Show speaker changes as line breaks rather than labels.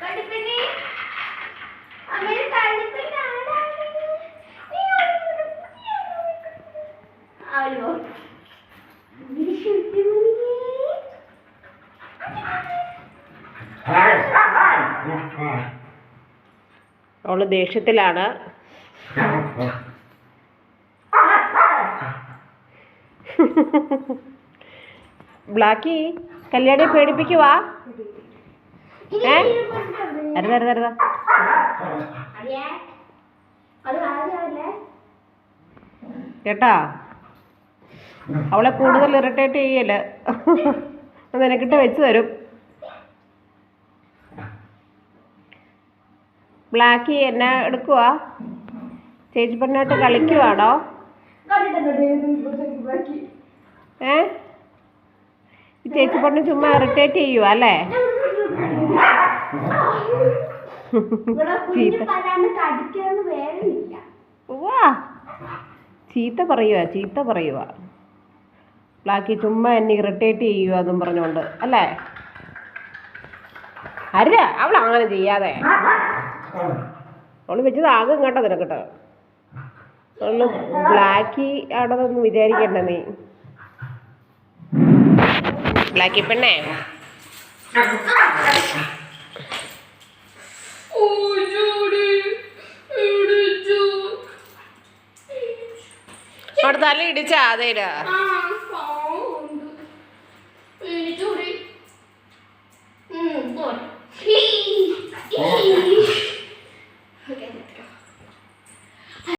കടിപ്പിനി ദേഷ്യത്തിലാണ്. ഹ ഹ നീ ആരാണ്? നീ ആരാണ്? അവളോ വിശുദ്ധിമുനിയേ
അവൾ ദേഷ്യത്തിലാണ് ബ്ലാക്കി കല്യാണി പേടിപ്പിക്കുവാ? ഏ? അരുത് അരുത് അരുത്.
അറിയേ അത് ആരാല്ലേ
കേട്ടാ? അവളെ കൂടുതൽ ഇറിറ്റേറ്റ് ചെയ്യൽ നിനക്കിട്ട് വെച്ച് തരും. ബ്ലാക്കി എന്നെ എടുക്കുവാ? ചേച്ചി പെണ്ണായിട്ട് കളിക്കുവാണോ ഏ ഈ ചേച്ചി പറഞ്ഞു ചുമ്മാ ഇറിറ്റേറ്റ് ചെയ്യുക അല്ലേ? വാ ചീത്ത. പറയുക ചീത്ത പറയുക ബ്ലാക്കി ചുമ്മാ എന്നെ ഇറിറ്റേറ്റ് ചെയ്യുക എന്നും പറഞ്ഞുകൊണ്ട് അല്ലേ? അരുത് അവൾ അങ്ങനെ ചെയ്യാതെ. അവൾ വെച്ചത് ആകും കേട്ടോ നിനക്കട്ടോ. അവൾ ബ്ലാക്കി ആണെന്നൊന്നും വിചാരിക്കണ്ട നീ. ബ്ലാക്കി പെണ്ണേ അവിടെ തല ഇടിച്ചാ അതേടാ
ആ